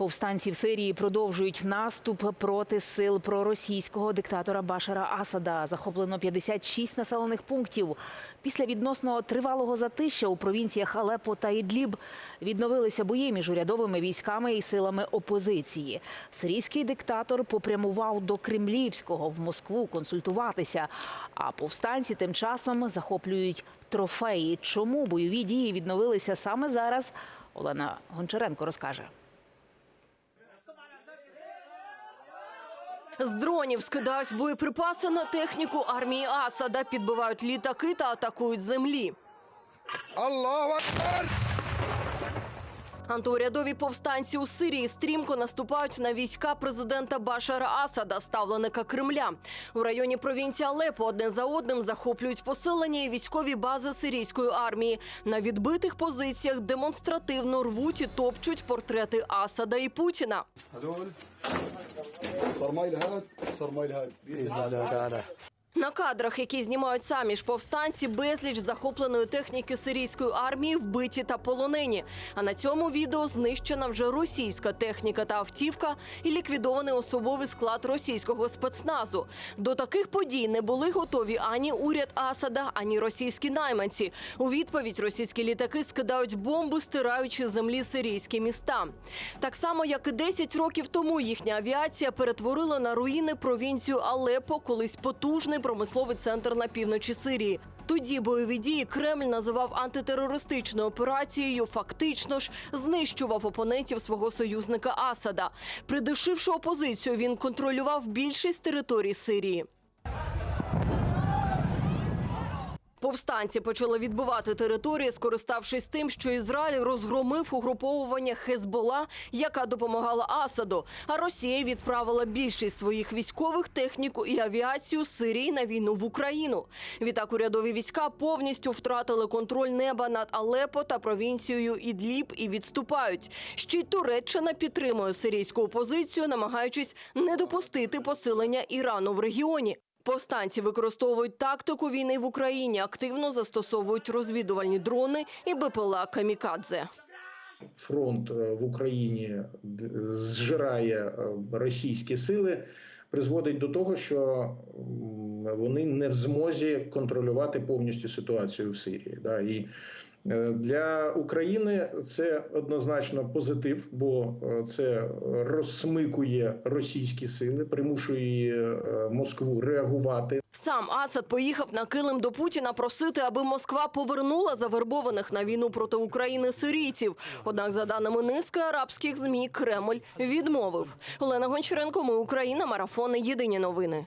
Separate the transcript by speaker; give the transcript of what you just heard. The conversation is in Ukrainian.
Speaker 1: Повстанці в Сирії продовжують наступ проти сил проросійського диктатора Башара Асада. Захоплено 56 населених пунктів. Після відносно тривалого затища у провінціях Алепо та Ідліб відновилися бої між урядовими військами і силами опозиції. Сирійський диктатор попрямував до Кремлівського в Москву консультуватися. А повстанці тим часом захоплюють трофеї. Чому бойові дії відновилися саме зараз? Олена Гончаренко розкаже.
Speaker 2: З дронів скидають боєприпаси на техніку армії Асада, підбивають літаки та атакують землі.
Speaker 3: Аллаху
Speaker 2: Антиурядові повстанці у Сирії стрімко наступають на війська президента Башара Асада, ставленика Кремля. У районі провінції Алепо одне за одним захоплюють поселення і військові бази сирійської армії. На відбитих позиціях демонстративно рвуть і топчуть портрети Асада і Путіна.
Speaker 3: صار صرمايل هاد صرمايل هاد بإذن الله تعالى.
Speaker 2: На кадрах, які знімають самі ж повстанці, безліч захопленої техніки сирійської армії вбиті та полонені. А на цьому відео знищена вже російська техніка та автівка і ліквідований особовий склад російського спецназу. До таких подій не були готові ані уряд Асада, ані російські найманці. У відповідь російські літаки скидають бомби, стираючи з землі сирійські міста. Так само, як і 10 років тому, їхня авіація перетворила на руїни провінцію Алепо, колись потужний промисловий центр на півночі Сирії. Тоді бойові дії Кремль називав антитерористичною операцією. Фактично ж знищував опонентів свого союзника Асада. Придушивши опозицію, він контролював більшість територій Сирії. Повстанці почали відбивати території, скориставшись тим, що Ізраїль розгромив угруповування Хезбола, яка допомагала Асаду. А Росія відправила більшість своїх військових техніку і авіацію з Сирії на війну в Україну. Відтак урядові війська повністю втратили контроль неба над Алепо та провінцією Ідліб і відступають. Ще й Туреччина підтримує сирійську опозицію, намагаючись не допустити посилення Ірану в регіоні. Повстанці використовують тактику війни в Україні, активно застосовують розвідувальні дрони і БПЛА «Камікадзе».
Speaker 4: фронт е, в Україні зжирає е, російські сили, призводить до того, що вони не в змозі контролювати повністю ситуацію в Сирії. І для України це однозначно позитив, бо е, це розсмикує російські сили, примушує е, Москву реагувати
Speaker 2: Сам Асад поїхав на килим до Путіна просити, аби Москва повернула завербованих на війну проти України сирійців. Однак, за даними низки арабських змі, Кремль відмовив. Олена Гончаренко, ми Україна, марафони. Єдині новини.